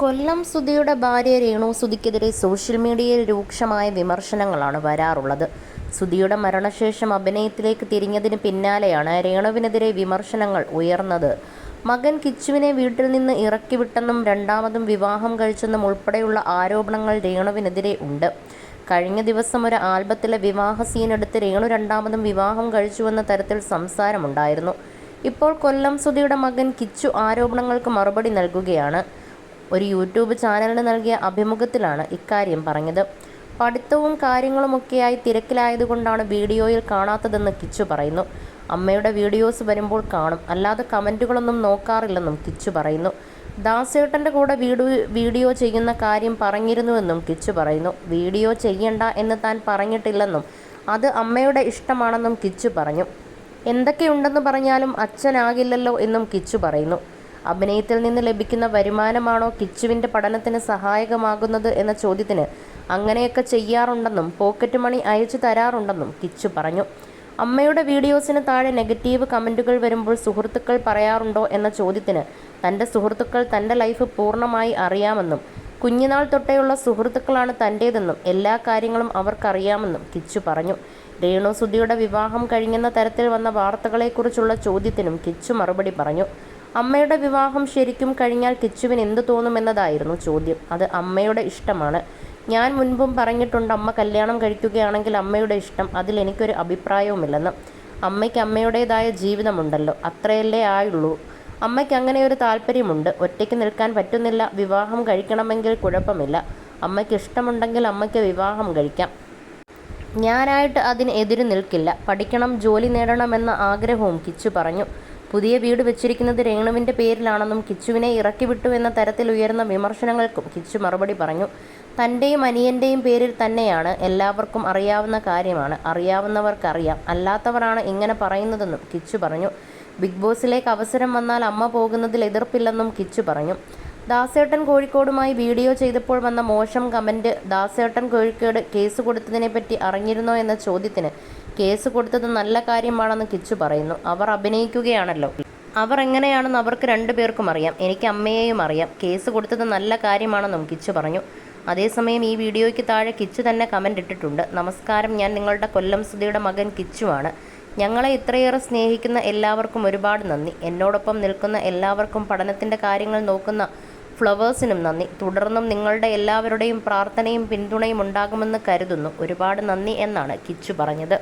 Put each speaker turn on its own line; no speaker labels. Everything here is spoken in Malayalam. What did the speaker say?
കൊല്ലം സുധിയുടെ ഭാര്യ രേണു സുധിക്കെതിരെ സോഷ്യൽ മീഡിയയിൽ രൂക്ഷമായ വിമർശനങ്ങളാണ് വരാറുള്ളത്. സുധിയുടെ മരണശേഷം അഭിനയത്തിലേക്ക് തിരിഞ്ഞതിന് പിന്നാലെയാണ് രേണുവിനെതിരെ വിമർശനങ്ങൾ ഉയർന്നത്. മകൻ കിച്ചുവിനെ വീട്ടിൽ നിന്ന് ഇറക്കിവിട്ടെന്നും രണ്ടാമതും വിവാഹം കഴിച്ചെന്നും ഉൾപ്പെടെയുള്ള ആരോപണങ്ങൾ രേണുവിനെതിരെ ഉണ്ട്. കഴിഞ്ഞ ദിവസം ഒരു ആൽബത്തിലെ വിവാഹ സീനെടുത്ത് രേണു രണ്ടാമതും വിവാഹം കഴിച്ചുവെന്ന തരത്തിൽ സംസാരമുണ്ടായിരുന്നു. ഇപ്പോൾ കൊല്ലം സുധിയുടെ മകൻ കിച്ചു ആരോപണങ്ങൾക്ക് മറുപടി നൽകുകയാണ്. ഒരു യൂട്യൂബ് ചാനലിന് നൽകിയ അഭിമുഖത്തിലാണ് ഇക്കാര്യം പറഞ്ഞത്. പഠിത്തവും കാര്യങ്ങളുമൊക്കെയായി തിരക്കിലായതുകൊണ്ടാണ് വീഡിയോയിൽ കാണാത്തതെന്ന് കിച്ചു പറയുന്നു. അമ്മയുടെ വീഡിയോസ് വരുമ്പോൾ കാണും. അല്ലാതെ കമന്റുകളൊന്നും നോക്കാറില്ലെന്നും കിച്ചു പറയുന്നു. ദാസേട്ടന്റെ കൂടെ വീഡിയോ വീഡിയോ ചെയ്യുന്ന കാര്യം പറഞ്ഞിരുന്നുവെന്നും കിച്ചു പറയുന്നു. വീഡിയോ ചെയ്യണ്ട എന്ന് താൻ പറഞ്ഞിട്ടില്ലെന്നും അത് അമ്മയുടെ ഇഷ്ടമാണെന്നും കിച്ചു പറഞ്ഞു. എന്തൊക്കെയുണ്ടെന്ന് പറഞ്ഞാലും അച്ഛനാകില്ലല്ലോ എന്നും കിച്ചു പറയുന്നു. അഭിനയത്തിൽ നിന്ന് ലഭിക്കുന്ന വരുമാനമാണോ കിച്ചുവിന്റെ പഠനത്തിന് സഹായകമാകുന്നത് എന്ന ചോദ്യത്തിന് അങ്ങനെയൊക്കെ ചെയ്യാറുണ്ടെന്നും പോക്കറ്റ് മണി അയച്ചു തരാറുണ്ടെന്നും കിച്ചു പറഞ്ഞു. അമ്മയുടെ വീഡിയോസിന് താഴെ നെഗറ്റീവ് കമന്റുകൾ വരുമ്പോൾ സുഹൃത്തുക്കൾ പറയാറുണ്ടോ എന്ന ചോദ്യത്തിന് തന്റെ സുഹൃത്തുക്കൾ തന്റെ ലൈഫ് പൂർണമായി അറിയാമെന്നും കുഞ്ഞുനാൾ തൊട്ടേയുള്ള സുഹൃത്തുക്കളാണ് തന്റേതെന്നും എല്ലാ കാര്യങ്ങളും അവർക്കറിയാമെന്നും കിച്ചു പറഞ്ഞു. രേണു സുധിയുടെ വിവാഹം കഴിഞ്ഞെന്ന തരത്തിൽ വന്ന വാർത്തകളെക്കുറിച്ചുള്ള ചോദ്യത്തിനും കിച്ചു മറുപടി പറഞ്ഞു. അമ്മയുടെ വിവാഹം ശരിക്കും കഴിഞ്ഞാൽ കിച്ചുവിന് എന്തു തോന്നുമെന്നതായിരുന്നു ചോദ്യം. അത് അമ്മയുടെ ഇഷ്ടമാണ്. ഞാൻ മുൻപും പറഞ്ഞിട്ടുണ്ട് അമ്മ കല്യാണം കഴിക്കുകയാണെങ്കിൽ അമ്മയുടെ ഇഷ്ടം. അതിൽ എനിക്കൊരു അഭിപ്രായവുമില്ലെന്ന്. അമ്മയ്ക്ക് അമ്മയുടേതായ ജീവിതമുണ്ടല്ലോ. അത്രയല്ലേ ആയുള്ളൂ. അമ്മയ്ക്ക് അങ്ങനെ ഒരു താല്പര്യമുണ്ട്. ഒറ്റയ്ക്ക് നിൽക്കാൻ പറ്റുന്നില്ല. വിവാഹം കഴിക്കണമെങ്കിൽ കുഴപ്പമില്ല. അമ്മയ്ക്ക് ഇഷ്ടമുണ്ടെങ്കിൽ അമ്മയ്ക്ക് വിവാഹം കഴിക്കാം. ഞാനായിട്ട് അതിന് എതിര് നിൽക്കില്ല. പഠിക്കണം ജോലി നേടണമെന്ന ആഗ്രഹവും കിച്ചു പറഞ്ഞു. പുതിയ വീട് വെച്ചിരിക്കുന്നത് രേണുവിന്റെ പേരിലാണെന്നും കിച്ചുവിനെ ഇറക്കിവിട്ടു എന്ന തരത്തിൽ ഉയർന്ന വിമർശനങ്ങൾക്കും കിച്ചു മറുപടി പറഞ്ഞു. തന്റെയും അനിയന്റെയും പേരിൽ തന്നെയാണ് എല്ലാവർക്കും അറിയാവുന്ന കാര്യമാണ്. അറിയാവുന്നവർക്കറിയാം. അല്ലാത്തവരാണ് ഇങ്ങനെ പറയുന്നതെന്നും കിച്ചു പറഞ്ഞു. ബിഗ് ബോസിലേക്ക് അവസരം വന്നാൽ അമ്മ പോകുന്നതിൽ എതിർപ്പില്ലെന്നും കിച്ചു പറഞ്ഞു. ദാസേട്ടൻ കോഴിക്കോടുമായി വീഡിയോ ചെയ്തപ്പോൾ വന്ന മോശം കമന്റ് ദാസേട്ടൻ കോഴിക്കോട് കേസ് കൊടുത്തതിനെപ്പറ്റി അറിഞ്ഞിരുന്നോ എന്ന ചോദ്യത്തിന് കേസ് കൊടുത്തത് നല്ല കാര്യമാണെന്ന് കിച്ചു പറയുന്നു. അവർ അഭിനയിക്കുകയാണല്ലോ. അവർ എങ്ങനെയാണെന്ന് അവർക്ക് രണ്ടു പേർക്കും അറിയാം. എനിക്ക് അമ്മയെയും അറിയാം. കേസ് കൊടുത്തത് നല്ല കാര്യമാണെന്നും കിച്ചു പറഞ്ഞു. അതേസമയം ഈ വീഡിയോയ്ക്ക് താഴെ കിച്ചു തന്നെ കമന്റ് ഇട്ടിട്ടുണ്ട്. നമസ്കാരം ഞാൻ നിങ്ങളുടെ കൊല്ലം സുധിയുടെ മകൻ കിച്ചുവാണ്. ഞങ്ങളെ ഇത്രയേറെ സ്നേഹിക്കുന്ന എല്ലാവർക്കും ഒരുപാട് നന്ദി. എന്നോടൊപ്പം നിൽക്കുന്ന എല്ലാവർക്കും പഠനത്തിന്റെ കാര്യങ്ങൾ നോക്കുന്ന ഫ്ലവേഴ്സിനും നന്ദി. തുടർന്നും നിങ്ങളുടെ എല്ലാവരുടെയും പ്രാർത്ഥനയും പിന്തുണയും ഉണ്ടാകുമെന്ന് കരുതുന്നു. ഒരുപാട് നന്ദി എന്നാണ് കിച്ചു പറഞ്ഞത്.